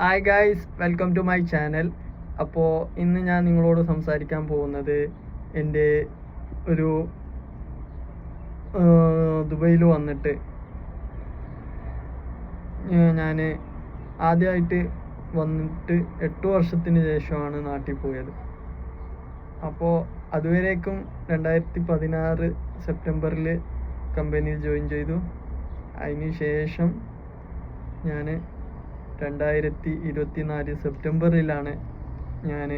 Hi guys welcome to my channel അപ്പോൾ ഇന്ന് ഞാൻ നിങ്ങളോട് സംസാരിക്കാൻ പോകുന്നത് എന്റെ ഒരു ദുബൈയിൽ വന്നിട്ട്. ഞാൻ ആദ്യമായിട്ട് വന്നിട്ട് എട്ട് വർഷത്തിന് ശേഷമാണ് നാട്ടിൽ പോയത്. അപ്പോൾ അതുവരേക്കും രണ്ടായിരത്തി പതിനാറ് സെപ്റ്റംബറിൽ കമ്പനിയിൽ ജോയിൻ ചെയ്തു. അതിന് ശേഷം ഞാൻ രണ്ടായിരത്തി ഇരുപത്തി നാല് സെപ്റ്റംബറിലാണ് ഞാൻ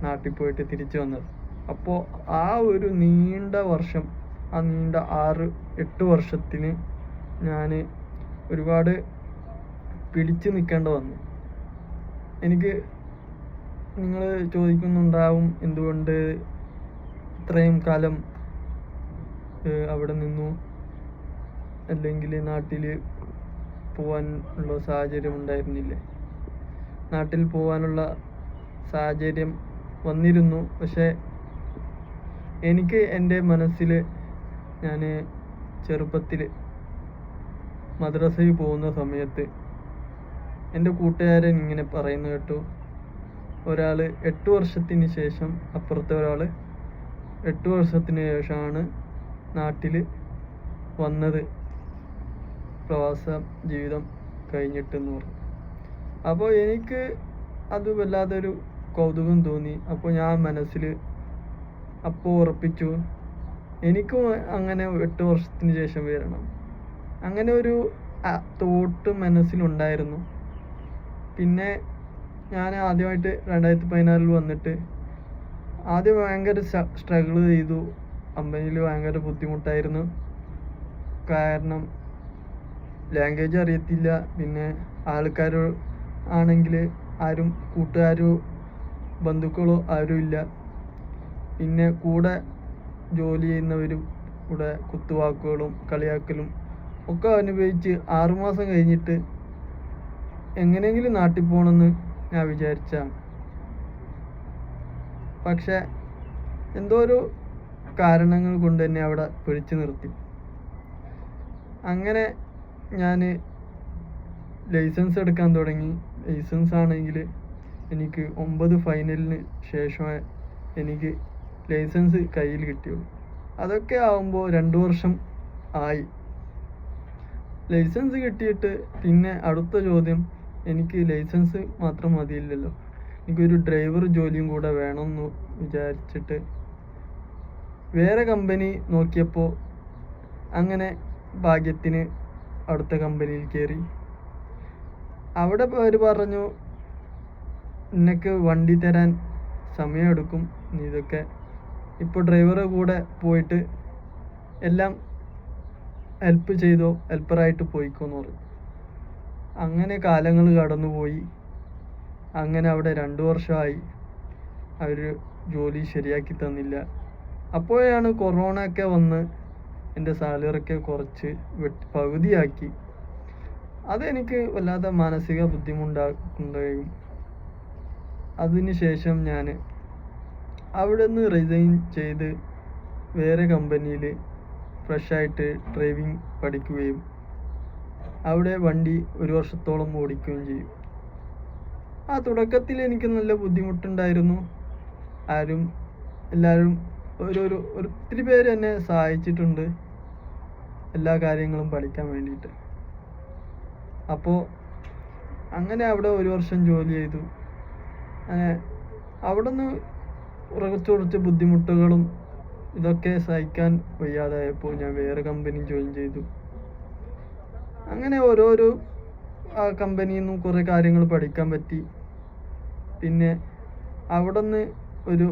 നാട്ടിൽ പോയിട്ട് തിരിച്ചു വന്നത്. അപ്പോൾ ആ ഒരു നീണ്ട വർഷം ആ നീണ്ട ആറ് എട്ട് വർഷത്തിന് ഞാൻ ഒരുപാട് പിടിച്ചു നിൽക്കേണ്ട വന്നു. എനിക്ക് നിങ്ങൾ ചോദിക്കുന്നുണ്ടാവും എന്തുകൊണ്ട് ഇത്രയും കാലം അവിടെ നിന്നു? അല്ലെങ്കിൽ നാട്ടിൽ പോവാൻ ഉള്ള സാഹചര്യം ഉണ്ടായിരുന്നില്ലേ? നാട്ടിൽ പോവാനുള്ള സാഹചര്യം വന്നിരുന്നു. പക്ഷേ എനിക്ക് എന്റെ മനസ്സിൽ ഞാൻ ചെറുപ്പത്തിൽ മദ്രസയിൽ പോകുന്ന സമയത്ത് എന്റെ കൂട്ടുകാരൻ ഇങ്ങനെ പറയുന്ന കേട്ടു. ഒരാൾ എട്ട് വർഷത്തിന് ശേഷം അപ്പുറത്തെ ഒരാൾ എട്ട് വർഷത്തിന് ശേഷമാണ് നാട്ടിൽ വന്നത്. പ്രവാസ ജീവിതം കഴിഞ്ഞിട്ടെന്ന് പറഞ്ഞു. അപ്പോൾ എനിക്ക് അത് വല്ലാതൊരു കൗതുകം തോന്നി. അപ്പോൾ ഞാൻ മനസ്സിൽ അപ്പോൾ ഉറപ്പിച്ചു എനിക്കും അങ്ങനെ എട്ട് വർഷത്തിന് ശേഷം വരണം. അങ്ങനെ ഒരു തോട്ട് മനസ്സിലുണ്ടായിരുന്നു. പിന്നെ ഞാൻ ആദ്യമായിട്ട് രണ്ടായിരത്തി പതിനാറിൽ വന്നിട്ട് ആദ്യം ഭയങ്കര സ്ട്രഗിൾ ചെയ്തു. കമ്പനിയിൽ ഭയങ്കര ബുദ്ധിമുട്ടായിരുന്നു. കാരണം ലാംഗ്വേജ് അറിയത്തില്ല. പിന്നെ ആൾക്കാർ ആണെങ്കിൽ ആരും കൂട്ടുകാരോ ബന്ധുക്കളോ ആരും ഇല്ല. പിന്നെ കൂടെ ജോലി ചെയ്യുന്നവരും കൂടെ കുത്തുവാക്കുകളും കളിയാക്കലും ഒക്കെ അനുഭവിച്ച് ആറുമാസം കഴിഞ്ഞിട്ട് എങ്ങനെയെങ്കിലും നാട്ടിൽ പോകണമെന്ന് ഞാൻ വിചാരിച്ചാണ് പക്ഷെ എന്തോ ഒരു കാരണങ്ങൾ കൊണ്ട് തന്നെ അവിടെ പിടിച്ചു നിർത്തി. അങ്ങനെ ഞാൻ ലൈസൻസ് എടുക്കാൻ തുടങ്ങി. ലൈസൻസ് ആണെങ്കിൽ എനിക്ക് ഒമ്പത് ഫൈനലിന് ശേഷമേ എനിക്ക് ലൈസൻസ് കയ്യിൽ കിട്ടിയുള്ളൂ അതൊക്കെ ആകുമ്പോൾ രണ്ട് വർഷം ആയി. ലൈസൻസ് കിട്ടിയിട്ട് പിന്നെ അടുത്ത ചോദ്യം എനിക്ക് ലൈസൻസ് മാത്രം മതിയില്ലല്ലോ. എനിക്കൊരു ഡ്രൈവർ ജോലിയും കൂടെ വേണമെന്ന് വിചാരിച്ചിട്ട് വേറെ കമ്പനി നോക്കിയപ്പോൾ അങ്ങനെ ഭാഗ്യത്തിന് അടുത്ത കമ്പനിയിൽ കയറി അവിടെ അവർ പറഞ്ഞു നിനക്ക് വണ്ടി തരാൻ സമയമെടുക്കും. ഇതൊക്കെ ഇപ്പോൾ ഡ്രൈവറെ കൂടെ പോയിട്ട് എല്ലാം ഹെൽപ്പ് ചെയ്തോ ഹെൽപ്പറായിട്ട് പോയിക്കോന്ന് പറഞ്ഞു. അങ്ങനെ കാലങ്ങൾ കടന്നുപോയി. അങ്ങനെ അവിടെ രണ്ട് വർഷമായി. അവർ ജോലി ശരിയാക്കി തന്നില്ല. അപ്പോഴാണ് കൊറോണ ഒക്കെ വന്ന് എന്റെ സാലറിയൊക്കെ കുറച്ച് വെട്ടി പകുതിയാക്കി. അതെനിക്ക് വല്ലാത്ത മാനസിക ബുദ്ധിമുട്ടുണ്ടാക്കുകയും അതിനുശേഷം ഞാൻ അവിടെ നിന്ന് റിസൈൻ ചെയ്ത് വേറെ കമ്പനിയിൽ ഫ്രഷായിട്ട് ഡ്രൈവിംഗ് പഠിക്കുകയും അവിടെ വണ്ടി ഒരു വർഷത്തോളം ഓടിക്കുകയും ചെയ്യും. ആ തുടക്കത്തിൽ എനിക്ക് നല്ല ബുദ്ധിമുട്ടുണ്ടായിരുന്നു. ആരും എല്ലാവരും ഓരോരോ ഒത്തിരി പേര് എന്നെ സഹായിച്ചിട്ടുണ്ട് എല്ലാ കാര്യങ്ങളും പഠിക്കാൻ വേണ്ടിയിട്ട്. അപ്പോൾ അങ്ങനെ അവിടെ ഒരു വർഷം ജോലി ചെയ്തു. അങ്ങനെ അവിടെ നിന്ന് കുറച്ച് കുറച്ച് ബുദ്ധിമുട്ടുകളും ഇതൊക്കെ സഹിക്കാൻ വയ്യാതായപ്പോൾ ഞാൻ വേറെ കമ്പനി ജോയിൻ ചെയ്തു. അങ്ങനെ ഓരോരോ ആ കമ്പനിയിൽ നിന്നും കുറേ കാര്യങ്ങൾ പഠിക്കാൻ പറ്റി. പിന്നെ അവിടെ നിന്ന് ഒരു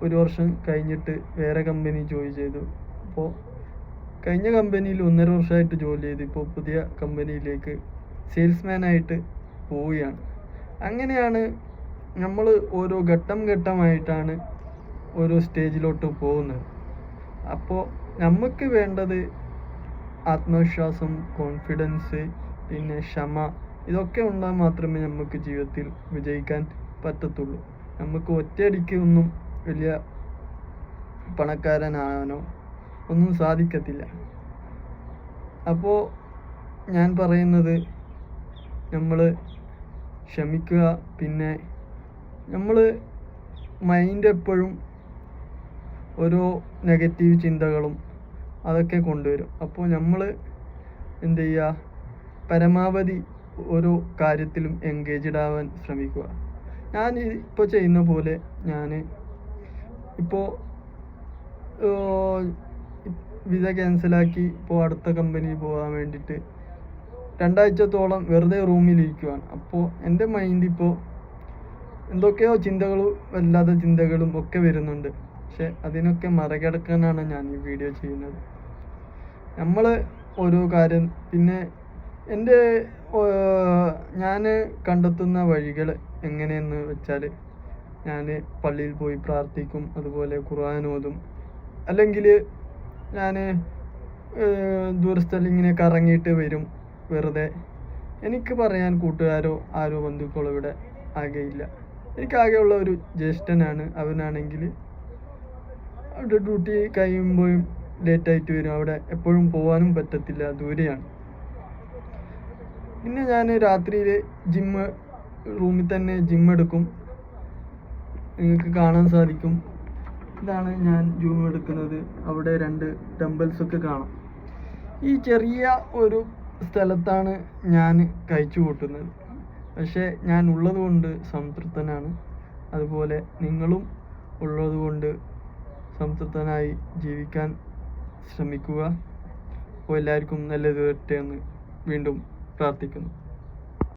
ഒരു വർഷം കഴിഞ്ഞിട്ട് വേറെ കമ്പനി ജോയിൻ ചെയ്തു. അപ്പോൾ കഴിഞ്ഞ കമ്പനിയിൽ ഒന്നര വർഷമായിട്ട് ജോലി ചെയ്തു. ഇപ്പോൾ പുതിയ കമ്പനിയിലേക്ക് സെയിൽസ്മാനായിട്ട് പോവുകയാണ്. അങ്ങനെയാണ് നമ്മൾ ഓരോ ഘട്ടം ഘട്ടമായിട്ടാണ് ഓരോ സ്റ്റേജിലോട്ട് പോകുന്നത്. അപ്പോൾ നമുക്ക് വേണ്ടത് ആത്മവിശ്വാസം കോൺഫിഡൻസ് പിന്നെ ക്ഷമ ഇതൊക്കെ ഉണ്ടാൽ മാത്രമേ നമുക്ക് ജീവിതത്തിൽ വിജയിക്കാൻ പറ്റത്തുള്ളൂ. നമുക്ക് ഒറ്റയടിക്ക് ഒന്നും വലിയ പണക്കാരനാവാനോ ഒന്നും സാധിക്കത്തില്ല. അപ്പോൾ ഞാൻ പറയുന്നത് നമ്മൾ ക്ഷമിക്കുക. പിന്നെ നമ്മൾ മൈൻഡ് എപ്പോഴും ഓരോ നെഗറ്റീവ് ചിന്തകളും അതൊക്കെ കൊണ്ടുവരും. അപ്പോൾ നമ്മൾ എന്ത് ചെയ്യുക? പരമാവധി ഓരോ കാര്യത്തിലും എൻഗേജ്ഡ് ആവാൻ ശ്രമിക്കുക. ഞാൻ ഇപ്പോൾ ചെയ്യുന്ന പോലെ ഞാൻ ഇപ്പോൾ വിസ ക്യാൻസലാക്കി ഇപ്പോൾ അടുത്ത കമ്പനി പോകാൻ വേണ്ടിയിട്ട് രണ്ടാഴ്ചത്തോളം വെറുതെ റൂമിലിരിക്കുവാണ്. അപ്പോൾ എന്റെ മൈൻഡ് ഇപ്പോൾ എന്തൊക്കെയോ ചിന്തകളും വല്ലാത്ത ചിന്തകളും ഒക്കെ വരുന്നുണ്ട്. പക്ഷെ അതിനൊക്കെ മറികടക്കാനാണ് ഞാൻ ഈ വീഡിയോ ചെയ്യുന്നത്. നമ്മൾ ഓരോ കാര്യം പിന്നെ എന്റെ ഞാൻ കണ്ടെത്തുന്ന വഴികൾ എങ്ങനെയെന്ന് വെച്ചാൽ ഞാൻ പള്ളിയിൽ പോയി പ്രാർത്ഥിക്കും അതുപോലെ ഖുർആൻ ഓതും. അല്ലെങ്കിൽ ഞാൻ ദൂരസ്ഥലം ഇങ്ങനെ കറങ്ങിയിട്ട് വരും വെറുതെ. എനിക്ക് പറയാൻ കൂട്ടുകാരോ ആരോ ബന്ധുക്കളോ ഇവിടെ ആകെയില്ല. എനിക്കാകെയുള്ള ഒരു ജ്യേഷ്ഠനാണ്. അവനാണെങ്കിൽ അവിടെ ഡ്യൂട്ടി കഴിയുമ്പോഴും ലേറ്റായിട്ട് വരും. അവിടെ എപ്പോഴും പോകാനും പറ്റത്തില്ല ദൂരെയാണ്. പിന്നെ ഞാൻ രാത്രിയിൽ ജിമ്മ് റൂമിൽ തന്നെ ജിം എടുക്കും. നിങ്ങൾക്ക് കാണാൻ സാധിക്കും. ഇതാണ് ഞാൻ ജൂം എടുക്കുന്നത്. അവിടെ രണ്ട് ടെമ്പിൾസ് ഒക്കെ കാണാം. ഈ ചെറിയ ഒരു സ്ഥലത്താണ് ഞാൻ കഴിച്ചു കൂട്ടുന്നത്. പക്ഷേ ഞാൻ ഉള്ളതുകൊണ്ട് സംതൃപ്തനാണ്. അതുപോലെ നിങ്ങളും ഉള്ളതുകൊണ്ട് സംതൃപ്തനായി ജീവിക്കാൻ ശ്രമിക്കുക. അപ്പോൾ എല്ലാവർക്കും നല്ലത് വരട്ടെ എന്ന് വീണ്ടും പ്രാർത്ഥിക്കുന്നു.